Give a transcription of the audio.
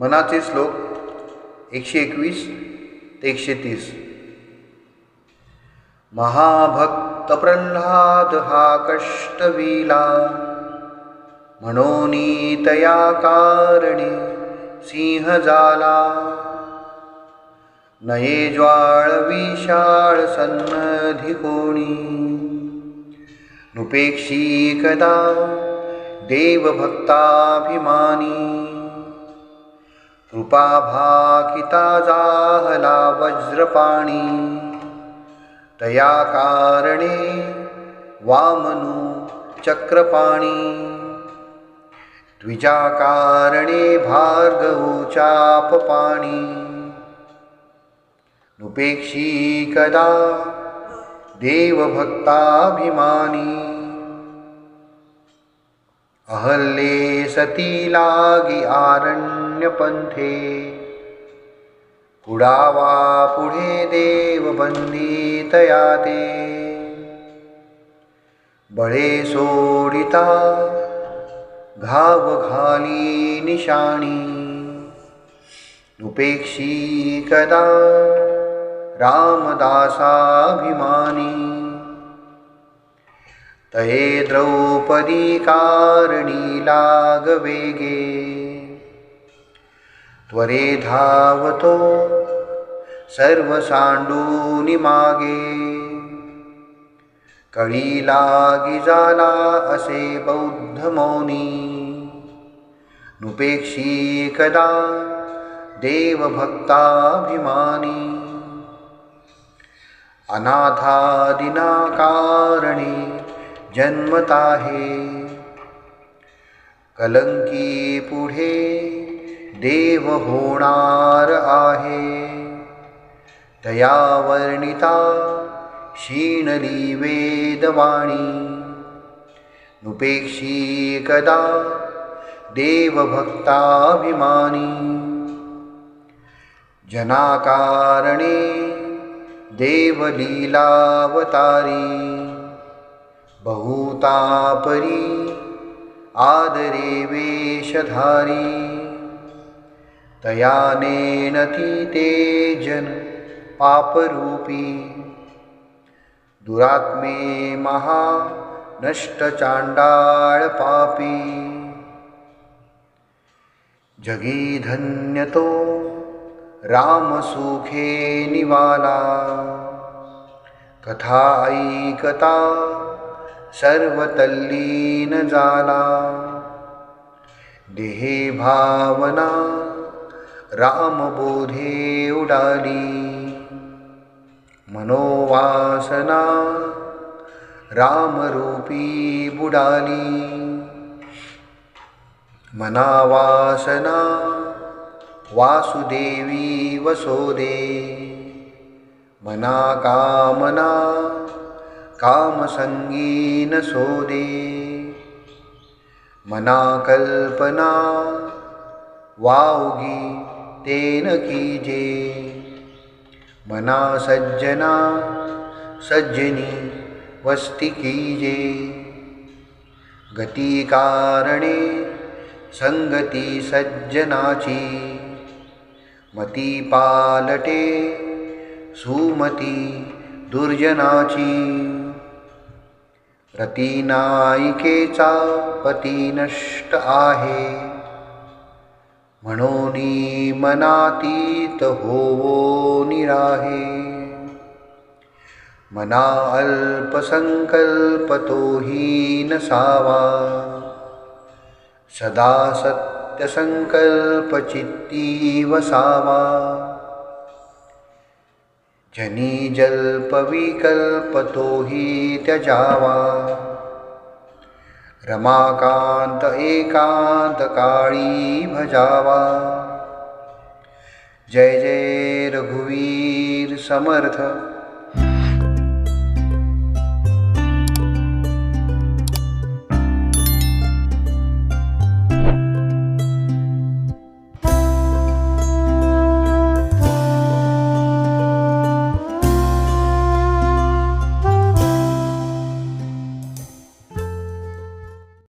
मनाचे श्लोक एकशे एकवीस ते एकशे तीस. महाभक्त प्रल्हाद हा कष्टविला म्हणोनी तया कारणे सिंह झाला नये ज्वाळ विशाळ सन्नधी कोणी नुपेक्षी कदा देवभक्ताभिमानी. कृपाभाकिता जाहला वज्रपाणी तया कारणे वामनु चक्रपाणी। द्विजाकारणे भार्गवोचापपाणी नुपेक्षी कदा देवभक्ताभिमानी। अहल्ले सती लागी आरण्यपंथे पुढावा पुढे देव बंदितया ते। बळे सोडिता घाव घाली निशाणी। उपेक्षी कदा, रामदासाभिमानी। तये द्रौपदी कारणी लागवेगे त्वरे धावतो सर्व सांडूनि मागे। कळी लागी जाला असे बौद्ध मौनी। नुपेक्षी कदा देवभक्ताभिमानी। अनाथादिना कारणे जन्मताहे। कलंकी पुढे देव होणार आहे. तया वर्णिता क्षीणली वेदवाणी, नुपेक्षी कदा देवभक्ताभिमानी. जनाकारणे देवलीलावतारी, बहुतापरी आदरे वेशधारी तयानेनती ते जन पापरूपी। दुरात्मे महा नष्टचांडाळ पापी। जगी धन्यतो रामसुखे निवाला। कथा ऐकता सर्व तल्लीन जाला। देहे भावना रामबोधे उडाली। मनोवासना रामरूपी बुडाली। मनावासना वासुदेवी वसोदे। मना कामना कामसंगीन सोदे। मना कल्पना वावगी तेन कीजे। मना सज्जना, सज्जनी, वस्ती कीजे। गती कारणे, संगति सज्जनाची। मती पालटे, सुमती दुर्जनाची। रतीनायिकेचा पती नष्ट आहे। म्हणून मनातीत होवो निराहे। मना अल्पसंकल्पतोही नसावा सदा सत्यसंकल्पचित्ती वसावा जनी जल्पविकल्पतोही त्यजावा। रमाकांत एकांत काली भजावा। जय जय रघुवीर समर्थ।